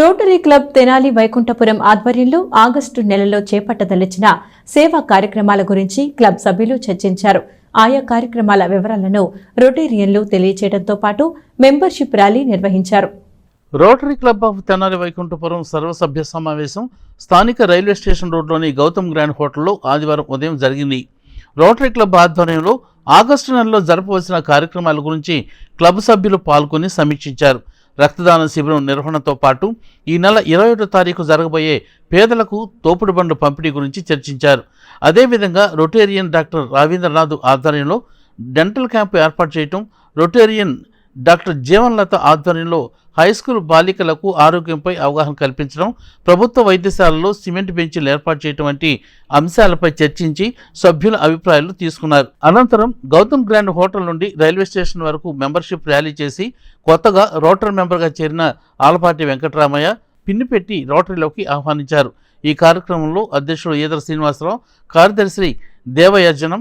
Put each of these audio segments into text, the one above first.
Rotary club Tenali Vaikunthapuram ఆధ్వర్యంలో August నెలలో చేపట్టదలిచిన సేవా కార్యక్రమాల గురించి క్లబ్ సభ్యులు చర్చించారు. ఆయా కార్యక్రమాల వివరాలను రొటేరియన్లు తెలియచేయడంతో పాటు మెంబర్షిప్ ర్యాలీ నిర్వహించారు. Rotary club of Tenali Vaikunthapuram సర్వసభ్య సమావేశం స్థానిక రైల్వే స్టేషన్ రోడ్లోని గౌతమ్ గ్రాండ్ హోటల్లో ఆదివారం ఉదయం జరిగింది. రోటరీ క్లబ్ ఆధ్వర్యంలో ఆగస్టు నెలలో జరపవలసిన కార్యక్రమాల గురించి క్లబ్ సభ్యులు పాల్గొని సమీక్షించారు. రక్తదాన శిబిరం నిర్వహణతో పాటు ఈ నెల ఇరవై ఒకటో తారీఖు జరగబోయే పేదలకు తోపుడు బండ్లు పంపిణీ గురించి చర్చించారు. అదేవిధంగా రొటేరియన్ డాక్టర్ రావీంద్రనాథ్ ఆధ్వర్యంలో డెంటల్ క్యాంపు ఏర్పాటు చేయటం రొటేరియన్ డాక్టర్ జీవన్లత ఆధ్వర్యంలో హై స్కూల్ బాలికలకు ఆరోగ్యంపై అవగాహన కల్పించడం ప్రభుత్వ వైద్యశాలలో సిమెంట్ బెంచీలు ఏర్పాటు చేయడం వంటి అంశాలపై చర్చించి సభ్యుల అభిప్రాయాలు తీసుకున్నారు. అనంతరం గౌతమ్ గ్రాండ్ హోటల్ నుండి రైల్వే స్టేషన్ వరకు మెంబర్షిప్ ర్యాలీ చేసి కొత్తగా రోటరీ మెంబర్గా చేరిన ఆలపాటి వెంకటరామయ్య పిన్నిపెట్టి రోటరీలోకి ఆహ్వానించారు. ఈ కార్యక్రమంలో అధ్యక్షుడు ఈదర శ్రీనివాసరావు కార్యదర్శి దేవయర్జనం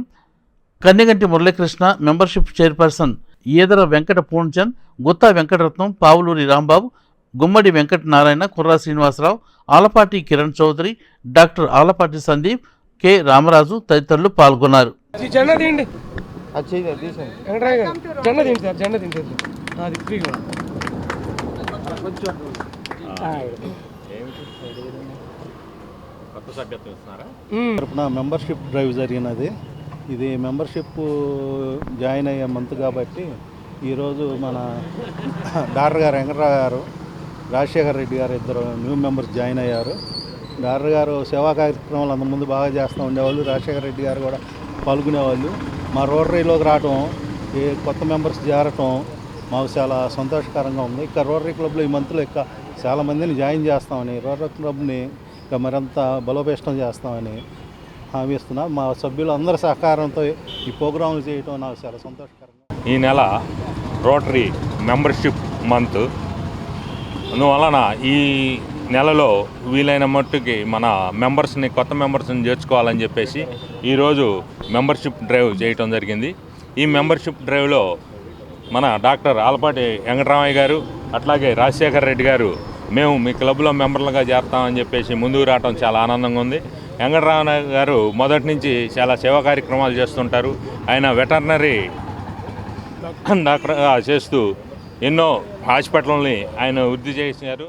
Kanneganti Muralikrishna membership chairperson Edara Venkata Purnachand Gutta Venkataratnam Pavuluri Rambabu Gummadi Venkata Narayana Kurra Srinivasarao Alapati Kiran Chowdary doctor Alapati Sandeep K Ramaraju తదితరులు పాల్గొన్నారు. తరపున మెంబర్షిప్ డ్రైవ్ జరిగినది. ఇది మెంబర్షిప్ జాయిన్ అయ్యే మంత్ కాబట్టి ఈరోజు మన డాక్టర్ గారు వెంకటరావు గారు రాజశేఖర్ రెడ్డి గారు ఇద్దరు న్యూ మెంబర్స్ జాయిన్ అయ్యారు. డాక్టర్ గారు సేవా కార్యక్రమాలు అంతకుముందు బాగా చేస్తూ ఉండేవాళ్ళు. రాజశేఖర్ రెడ్డి గారు కూడా పాల్గొనేవాళ్ళు. మా రోటరీలోకి రావటం ఈ కొత్త మెంబర్స్ చేరటం మాకు చాలా సంతోషకరంగా ఉంది. ఇక రోటరీ క్లబ్లో ఈ మంత్లో ఇక చాలా మందిని జాయిన్ చేస్తామని రోటరీ క్లబ్ని ఇక మరింత బలోపేష్టం చేస్తామని హామీ ఇస్తున్నా. మా సభ్యులు అందరి సహకారంతో ఈ ప్రోగ్రాంలు చేయటం నాకు చాలా సంతోషకరంగా ఈ నెల రోటరీ మెంబర్షిప్ మంత్. అందువలన ఈ నెలలో వీలైన మట్టుకి మన మెంబర్స్ని కొత్త మెంబర్స్ని చేర్చుకోవాలని చెప్పేసి ఈరోజు మెంబర్షిప్ డ్రైవ్ చేయటం జరిగింది. ఈ మెంబర్షిప్ డ్రైవ్లో మన డాక్టర్ ఆలపాటి వెంకటరామయ్య గారు అట్లాగే రాజశేఖర్ రెడ్డి గారు మేము మీ క్లబ్లో మెంబర్లుగా చేస్తామని చెప్పేసి ముందుకు రావడం చాలా ఆనందంగా ఉంది. వెంకటరామయ్య గారు మొదటి నుంచి చాలా సేవా కార్యక్రమాలు చేస్తుంటారు. ఆయన వెటర్నరీ డాక్టర్ చేస్తూ ఎన్నో హాస్పిటల్ని ఆయన వృద్ధి చేసినారు